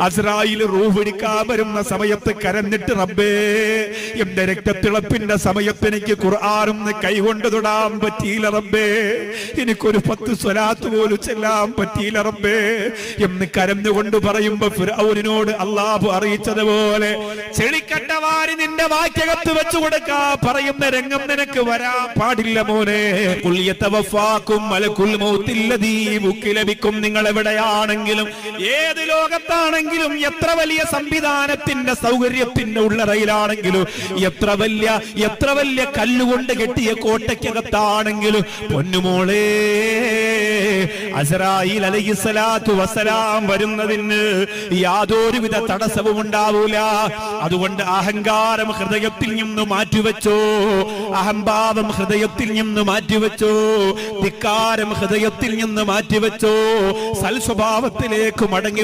അസ്രായിൽ റൂഹ് പിടിക്കാൻ വരുന്ന സമയത്ത് കരഞ്ഞിട്ട് റബ്ബേ എന്റെ രക്തത്തിളപ്പിന്റെ സമയത്ത് എനിക്ക് ഖുർആാനൊന്ന് കൈകൊണ്ട് തൊടാൻ പറ്റിയില്ല റബ്ബേ. എനിക്കൊരു പത്ത് സ്വലാത്ത് പോലും ചെല്ലാൻ പറ്റിയില്ല റബ്ബേ. എന്ന് കരഞ്ഞുകൊണ്ട് പറയുമ്പോ ഫിറൌനിനോട് അള്ളാഹു അറിയിച്ചതുപോലെ ചെളിക്കട്ടവാരി നിന്റെ വാക്യകത്ത് വെച്ചു കൊടുക്കാ. പറയുന്ന രംഗം നിനക്ക് വരാൻ പാടില്ല മോനെ. ഖുൽ യതവഫാക്കും മലക്കുൽ മൗത്തില്ലദീ. ലഭിക്കും നിങ്ങൾ എവിടെയാണെങ്കിലും ഏത് ലോകത്താണെങ്കിലും എത്ര വലിയ സംവിധാനത്തിന്റെ സൗകര്യത്തിന്റെ ഉള്ളറയിലാണെങ്കിലും എത്ര വലിയ എത്ര വലിയ കല്ലുകൊണ്ട് കെട്ടിയ കോട്ടയ്ക്കകത്താണെങ്കിലും പൊന്നുമോളെ അസറായിൽ അലഹിസ്സലാത്തു വസലാം വരുന്നതിന് യാതൊരുവിധ തടസ്സവും ഉണ്ടാവൂല. അതുകൊണ്ട് അഹങ്കാരം ഹൃദയത്തിൽ നിന്ന് മാറ്റിവെച്ചോ അഹംഭാവം ഹൃദയത്തിൽ നിന്ന് മാറ്റിവെച്ചോ ധിക്കാരം ഹൃദയത്തിൽ നിന്ന് മാറ്റിവെച്ചോ സൽസ്വഭാവത്തിലേക്ക് മടങ്ങി